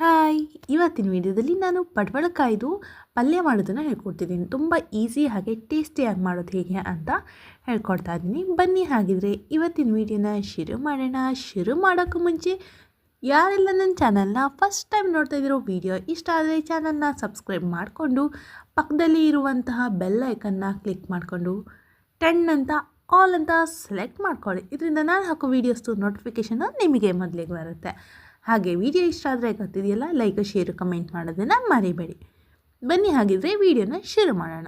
Hi. ಇವತ್ತಿನ ವಿಡಿಯೋದಲ್ಲಿ ನಾನು ಪಡವಳಕಾಯ್ದು ಪಲ್ಯ ಮಾಡೋದನ್ನು ಹೇಳ್ಕೊಡ್ತಿದ್ದೀನಿ. ತುಂಬ ಈಸಿ ಹಾಗೆ ಟೇಸ್ಟಿಯಾಗಿ ಮಾಡೋದು ಹೇಗೆ ಅಂತ ಹೇಳ್ಕೊಡ್ತಾ ಇದ್ದೀನಿ. ಬನ್ನಿ ಹಾಗಿದ್ರೆ ಇವತ್ತಿನ ವಿಡಿಯೋನ ಶುರು ಮಾಡೋಣ. ಶುರು ಮಾಡೋಕ್ಕೂ ಮುಂಚೆ ಯಾರೆಲ್ಲ ನನ್ನ ಚಾನಲ್ನ ಫಸ್ಟ್ ಟೈಮ್ ನೋಡ್ತಾ ಇದ್ದಿರೋ, ವಿಡಿಯೋ ಇಷ್ಟ ಆದರೆ ಚಾನಲ್ನ ಸಬ್ಸ್ಕ್ರೈಬ್ ಮಾಡಿಕೊಂಡು ಪಕ್ಕದಲ್ಲಿ ಇರುವಂತಹ ಬೆಲ್ ಐಕನ್ನ ಕ್ಲಿಕ್ ಮಾಡಿಕೊಂಡು ಟೆನ್ ಅಂತ ಆಲ್ ಅಂತ ಸೆಲೆಕ್ಟ್ ಮಾಡ್ಕೊಳ್ಳಿ. ಇದರಿಂದ ನಾನು ಹಾಕೋ ವೀಡಿಯೋಸ್ದು ನೋಟಿಫಿಕೇಷನ್ ನಿಮಗೆ ಮೊದಲಿಗೆ ಬರುತ್ತೆ. ಹಾಗೆ ವಿಡಿಯೋ ಇಷ್ಟ ಆದರೆ ಗೊತ್ತಿದೆಯಲ್ಲ ಲೈಕ್ ಶೇರು ಕಮೆಂಟ್ ಮಾಡೋದನ್ನು ಮರಿಬೇಡಿ. ಬನ್ನಿ ಹಾಗಿದ್ರೆ ವಿಡಿಯೋನ ಶುರು ಮಾಡೋಣ.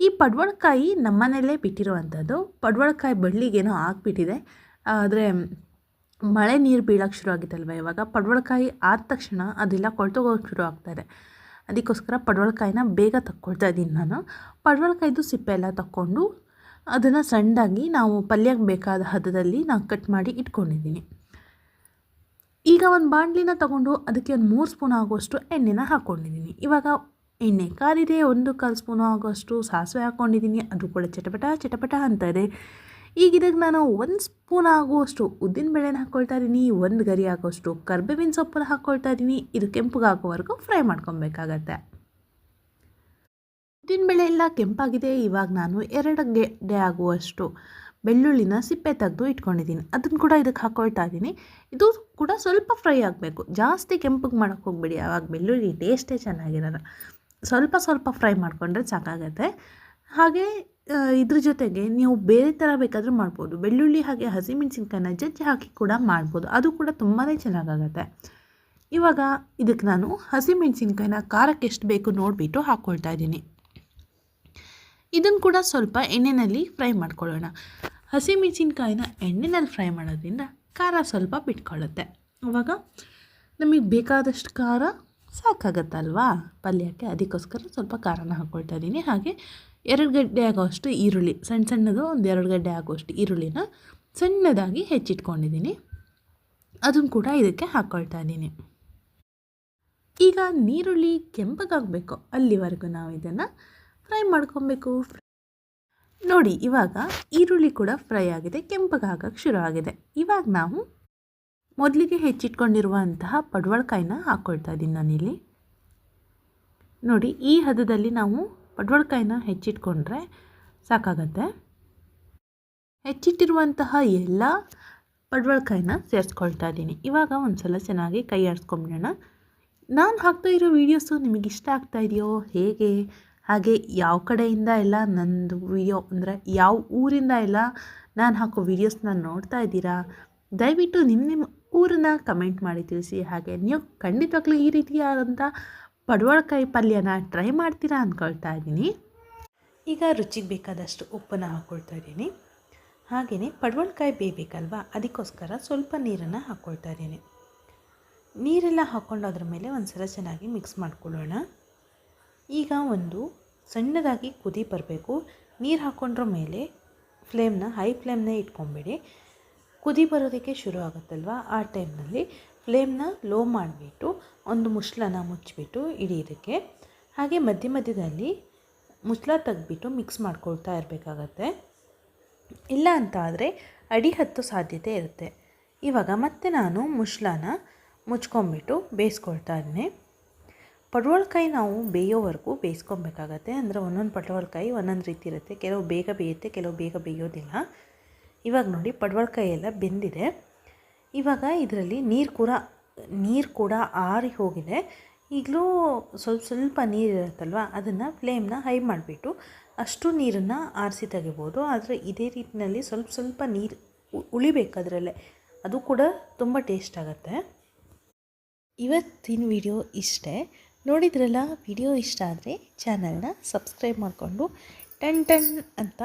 ಈ ಪಡ್ವಳಕಾಯಿ ನಮ್ಮನೆಯಲ್ಲೇ ಬಿಟ್ಟಿರುವಂಥದ್ದು. ಪಡ್ವಳಕಾಯಿ ಬಳ್ಳಿಗೇನೋ ಹಾಕ್ಬಿಟ್ಟಿದೆ ಆದರೆ, ಮಳೆ ನೀರು ಬೀಳೋಕ್ಕೆ ಶುರು ಆಗಿತ್ತಲ್ವ ಇವಾಗ? ಪಡ್ವಳಕಾಯಿ ಆದ ತಕ್ಷಣ ಅದೆಲ್ಲ ಕೊಳ್ತೋಗೋಕೆ ಶುರು ಆಗ್ತಾಯಿದೆ ಅದಕ್ಕೋಸ್ಕರ ಪಡ್ವಳಕಾಯಿನ ಬೇಗ ತಕ್ಕೊಳ್ತಾ ಇದ್ದೀನಿ ನಾನು. ಪಡ್ವಳಕಾಯಿದು ಸಿಪ್ಪೆ ಎಲ್ಲ ತಕ್ಕೊಂಡು ಅದನ್ನು ಸಣ್ಣದಾಗಿ ನಾವು ಪಲ್ಯಕ್ಕೆ ಬೇಕಾದ ಹದದಲ್ಲಿ ನಾನು ಕಟ್ ಮಾಡಿ ಇಟ್ಕೊಂಡಿದ್ದೀನಿ. ಈಗ ಒಂದು ಬಾಣಲಿನ ತಗೊಂಡು ಅದಕ್ಕೆ ಒಂದು ಮೂರು ಸ್ಪೂನ್ ಆಗುವಷ್ಟು ಎಣ್ಣೆನ ಹಾಕ್ಕೊಂಡಿದ್ದೀನಿ ಇವಾಗ ಎಣ್ಣೆ ಕಾದಿದೆ ಒಂದು ಕಾಲು ಸ್ಪೂನು ಆಗುವಷ್ಟು ಸಾಸಿವೆ ಹಾಕ್ಕೊಂಡಿದ್ದೀನಿ ಅದು ಕೂಡ ಚಟಪಟ ಚಟಪಟ ಅಂತ ಇದೆ. ಈಗ ಇದಕ್ಕೆ ನಾನು ಒಂದು ಸ್ಪೂನ್ ಆಗುವಷ್ಟು ಉದ್ದಿನ ಬೇಳೆನ ಹಾಕ್ಕೊಳ್ತಾ ಇದ್ದೀನಿ ಒಂದು ಗರಿ ಆಗುವಷ್ಟು ಕರ್ಬೇವಿನ ಸೊಪ್ಪನ್ನು ಹಾಕ್ಕೊಳ್ತಾ ಇದ್ದೀನಿ ಇದು ಕೆಂಪುಗಾಗೋವರೆಗೂ ಫ್ರೈ ಮಾಡ್ಕೊಬೇಕಾಗತ್ತೆ. ಉದ್ದಿನಬೇಳೆ ಎಲ್ಲ ಕೆಂಪಾಗಿದೆ. ಇವಾಗ ನಾನು ಎರಡು ಗೆಡ್ಡೆ ಆಗುವಷ್ಟು ಬೆಳ್ಳುಳ್ಳಿನ ಸಿಪ್ಪೆ ತೆಗೆದು ಇಟ್ಕೊಂಡಿದ್ದೀನಿ. ಅದನ್ನು ಕೂಡ ಇದಕ್ಕೆ ಹಾಕೊಳ್ತಾ ಇದ್ದೀನಿ. ಇದು ಕೂಡ ಸ್ವಲ್ಪ ಫ್ರೈ ಆಗಬೇಕು. ಜಾಸ್ತಿ ಕೆಂಪಿಗೆ ಮಾಡೋಕೆ ಹೋಗ್ಬೇಡಿ. ಆವಾಗ ಬೆಳ್ಳುಳ್ಳಿ ಟೇಸ್ಟೇ ಚೆನ್ನಾಗಿರಲ್ಲ. ಸ್ವಲ್ಪ ಸ್ವಲ್ಪ ಫ್ರೈ ಮಾಡಿಕೊಂಡ್ರೆ ಸಾಕಾಗತ್ತೆ. ಹಾಗೆ ಇದ್ರ ಜೊತೆಗೆ ನೀವು ಬೇರೆ ಥರ ಬೇಕಾದರೂ ಮಾಡ್ಬೋದು. ಬೆಳ್ಳುಳ್ಳಿ ಹಾಗೆ ಹಸಿಮೆಣಸಿನ್ಕಾಯಿನ ಜಜ್ಜಿ ಹಾಕಿ ಕೂಡ ಮಾಡ್ಬೋದು. ಅದು ಕೂಡ ತುಂಬಾ ಚೆನ್ನಾಗಾಗತ್ತೆ. ಇವಾಗ ಇದಕ್ಕೆ ನಾನು ಹಸಿಮೆಣಸಿನ್ಕಾಯಿನ ಖಾರಕ್ಕೆ ಎಷ್ಟು ಬೇಕು ನೋಡಿಬಿಟ್ಟು ಹಾಕ್ಕೊಳ್ತಾ ಇದ್ದೀನಿ. ಇದನ್ನು ಕೂಡ ಸ್ವಲ್ಪ ಎಣ್ಣೆಯಲ್ಲಿ ಫ್ರೈ ಮಾಡ್ಕೊಳ್ಳೋಣ. ಹಸಿಮೆಣಸಿನ್ಕಾಯಿನ ಎಣ್ಣೆನಲ್ಲಿ ಫ್ರೈ ಮಾಡೋದ್ರಿಂದ ಖಾರ ಸ್ವಲ್ಪ ಬಿಟ್ಕೊಳ್ಳುತ್ತೆ. ಅವಾಗ ನಮಗೆ ಬೇಕಾದಷ್ಟು ಖಾರ ಸಾಕಾಗತ್ತಲ್ವಾ? ಪಲ್ಯಕ್ಕೆ ಅದಕ್ಕೋಸ್ಕರ ಸ್ವಲ್ಪ ಖಾರನ ಹಾಕ್ಕೊಳ್ತಾ ಇದ್ದೀನಿ. ಹಾಗೆ ಎರಡು ಗಡ್ಡೆ ಆಗೋಷ್ಟು ಈರುಳ್ಳಿ, ಸಣ್ಣ ಸಣ್ಣದು ಒಂದು ಎರಡು ಗಡ್ಡೆ ಆಗೋಷ್ಟು ಈರುಳ್ಳಿನ ಸಣ್ಣದಾಗಿ ಹೆಚ್ಚಿಟ್ಕೊಂಡಿದ್ದೀನಿ. ಅದನ್ನು ಕೂಡ ಇದಕ್ಕೆ ಹಾಕ್ಕೊಳ್ತಾ ಇದ್ದೀನಿ. ಈಗ ನೀರುಳ್ಳಿ ಕೆಂಪಗಾಗಬೇಕು. ಅಲ್ಲಿವರೆಗೂ ನಾವು ಇದನ್ನು ಫ್ರೈ ಮಾಡ್ಕೊಬೇಕು. ನೋಡಿ, ಇವಾಗ ಈರುಳ್ಳಿ ಕೂಡ ಫ್ರೈ ಆಗಿದೆ ಕೆಂಪಗಾಗಕ್ಕೆ ಶುರು ಆಗಿದೆ. ಇವಾಗ ನಾವು ಮೊದಲಿಗೆ ಹೆಚ್ಚಿಟ್ಕೊಂಡಿರುವಂತಹ ಪಡ್ವಳಕಾಯಿನ ಹಾಕ್ಕೊಳ್ತಾ ಇದ್ದೀನಿ ನಾನಿಲ್ಲಿ. ನೋಡಿ, ಈ ಹದದಲ್ಲಿ ನಾವು ಪಡ್ವಳಕಾಯಿನ ಹೆಚ್ಚಿಟ್ಕೊಂಡ್ರೆ ಸಾಕಾಗತ್ತೆ. ಹೆಚ್ಚಿಟ್ಟಿರುವಂತಹ ಎಲ್ಲ ಪಡ್ವಳಕಾಯಿನ ಸೇರಿಸ್ಕೊಳ್ತಾ ಇದ್ದೀನಿ ಇವಾಗ ಒಂದು ಸಲ ಚೆನ್ನಾಗಿ ಕೈ ಆಡಿಸ್ಕೊಂಬಿಡೋಣ ನಾನು ಹಾಕ್ತಾ ಇರೋ ವೀಡಿಯೋಸು ನಿಮಗೆ ಇಷ್ಟ ಆಗ್ತಾ ಇದೆಯೋ, ಹೇಗೆ? ಹಾಗೆ ಯಾವ ಕಡೆಯಿಂದ ಎಲ್ಲ ನಂದು ವಿಡಿಯೋ ಅಂದರೆ ಯಾವ ಊರಿಂದ ಎಲ್ಲ ನಾನು ಹಾಕೋ ವೀಡಿಯೋಸ್ನ ನೋಡ್ತಾ ಇದ್ದೀರಾ? ದಯವಿಟ್ಟು ನಿಮ್ಮ ನಿಮ್ಮ ಊರನ್ನ ಕಮೆಂಟ್ ಮಾಡಿ ತಿಳಿಸಿ. ಹಾಗೆ ನೀವು ಖಂಡಿತವಾಗ್ಲೂ ಈ ರೀತಿಯಾದಂಥ ಪಡವಳಕಾಯಿ ಪಲ್ಯನ ಟ್ರೈ ಮಾಡ್ತೀರಾ ಅಂದ್ಕೊಳ್ತಾ ಇದ್ದೀನಿ. ಈಗ ರುಚಿಗೆ ಬೇಕಾದಷ್ಟು ಉಪ್ಪನ್ನು ಹಾಕ್ಕೊಳ್ತಾ ಇದ್ದೀನಿ. ಹಾಗೆಯೇ ಪಡವಳಕಾಯಿ ಬೇಯಬೇಕಲ್ವಾ? ಅದಕ್ಕೋಸ್ಕರ ಸ್ವಲ್ಪ ನೀರನ್ನು ಹಾಕ್ಕೊಳ್ತಾ ಇದ್ದೀನಿ. ನೀರೆಲ್ಲ ಹಾಕ್ಕೊಂಡು ಅದ್ರ ಮೇಲೆ ಒಂದು ಸಲ ಚೆನ್ನಾಗಿ ಮಿಕ್ಸ್ ಮಾಡ್ಕೊಳ್ಳೋಣ. ಈಗ ಒಂದು ಸಣ್ಣದಾಗಿ ಕುದಿ ಬರಬೇಕು. ನೀರು ಹಾಕ್ಕೊಂಡ್ರ ಮೇಲೆ ಫ್ಲೇಮ್ನ ಹೈ ಫ್ಲೇಮ್ನ ಇಟ್ಕೊಂಬೇಡಿ. ಕುದಿ ಬರೋದಕ್ಕೆ ಶುರು ಆಗುತ್ತಲ್ವ? ಆ ಟೈಮ್ನಲ್ಲಿ ಫ್ಲೇಮ್ನ ಲೋ ಮಾಡಿಬಿಟ್ಟು ಒಂದು ಮುಚ್ಚಳನ ಮುಚ್ಚಿಬಿಟ್ಟು ಇದಕ್ಕೆ. ಹಾಗೆ ಮಧ್ಯ ಮಧ್ಯದಲ್ಲಿ ಮುಚ್ಚಳ ತೆಗೆದ್ಬಿಟ್ಟು ಮಿಕ್ಸ್ ಮಾಡ್ಕೊಳ್ತಾ ಇರಬೇಕಾಗತ್ತೆ. ಇಲ್ಲ ಅಂತ ಆದರೆ ಅಡಿ ಹತ್ತೋ ಸಾಧ್ಯತೆ ಇರುತ್ತೆ. ಇವಾಗ ಮತ್ತೆ ನಾನು ಮುಚ್ಚಳನ ಮುಚ್ಕೊಂಬಿಟ್ಟು ಬೇಯಿಸ್ಕೊಳ್ತಾ ಇದ್ದೀನಿ ಪಡವಳಕಾಯಿ ನಾವು ಬೇಯೋವರೆಗೂ ಬೇಯಿಸ್ಕೊಬೇಕಾಗತ್ತೆ. ಅಂದರೆ ಒಂದೊಂದು ಪಡವಳಕಾಯಿ ಒಂದೊಂದು ರೀತಿ ಇರುತ್ತೆ. ಕೆಲವು ಬೇಗ ಬೇಯುತ್ತೆ, ಕೆಲವು ಬೇಗ ಬೇಯೋದಿಲ್ಲ. ಇವಾಗ ನೋಡಿ ಪಡವಳಕಾಯಿ ಎಲ್ಲ ಬೆಂದಿದೆ. ಇವಾಗ ಇದರಲ್ಲಿ ನೀರು ಕೂಡ ನೀರು ಕೂಡ ಆರಿ ಹೋಗಿದೆ. ಈಗಲೂ ಸ್ವಲ್ಪ ಸ್ವಲ್ಪ ನೀರು ಇರುತ್ತಲ್ವ? ಅದನ್ನು ಫ್ಲೇಮ್ನ ಹೈ ಮಾಡಿಬಿಟ್ಟು ಅಷ್ಟು ನೀರನ್ನು ಆರಿಸಿ ತೆಗಿಬೋದು. ಆದರೆ ಇದೇ ರೀತಿಯಲ್ಲಿ ಸ್ವಲ್ಪ ಸ್ವಲ್ಪ ನೀರು ಉಳಿಬೇಕು ಅದರಲ್ಲೇ. ಅದು ಕೂಡ ತುಂಬ ಟೇಸ್ಟ್ ಆಗುತ್ತೆ. ಇವತ್ತಿನ ವಿಡಿಯೋ ಇಷ್ಟೇ. ನೋಡಿದ್ರಲ್ಲ, ವಿಡಿಯೋ ಇಷ್ಟ ಆದರೆ ಚಾನಲ್ನ ಸಬ್ಸ್ಕ್ರೈಬ್ ಮಾಡಿಕೊಂಡು ಟನ್ ಟನ್ ಅಂತ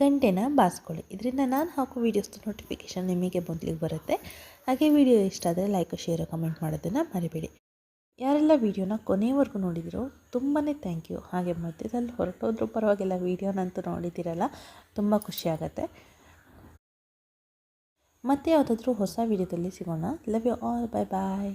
ಗಂಟೆನ ಬಾರಿಸ್ಕೊಳ್ಳಿ. ಇದರಿಂದ ನಾನು ಹಾಕೋ ವೀಡಿಯೋಸ್ದು ನೋಟಿಫಿಕೇಷನ್ ನಿಮಗೆ ಮೊದಲಿಗೆ ಬರುತ್ತೆ. ಹಾಗೆ ವಿಡಿಯೋ ಇಷ್ಟ ಆದರೆ ಲೈಕ್ ಶೇರ್ ಕಮೆಂಟ್ ಮಾಡೋದನ್ನು ಮರಿಬೇಡಿ. ಯಾರೆಲ್ಲ ವೀಡಿಯೋನ ಕೊನೆಯವರೆಗೂ ನೋಡಿದಿರೋ ತುಂಬಾ ಥ್ಯಾಂಕ್ ಯು ಹಾಗೆ ಮಧ್ಯದಲ್ಲಿ ಹೊರಟೋದ್ರೂ ಪರವಾಗಿಲ್ಲ, ವೀಡಿಯೋನಂತೂ ನೋಡಿದ್ದೀರಲ್ಲ ತುಂಬ ಖುಷಿ ಆಗುತ್ತೆ. ಮತ್ತೆ ಯಾವುದಾದ್ರೂ ಹೊಸ ವೀಡಿಯೋದಲ್ಲಿ ಸಿಗೋಣ. Love you all bye bye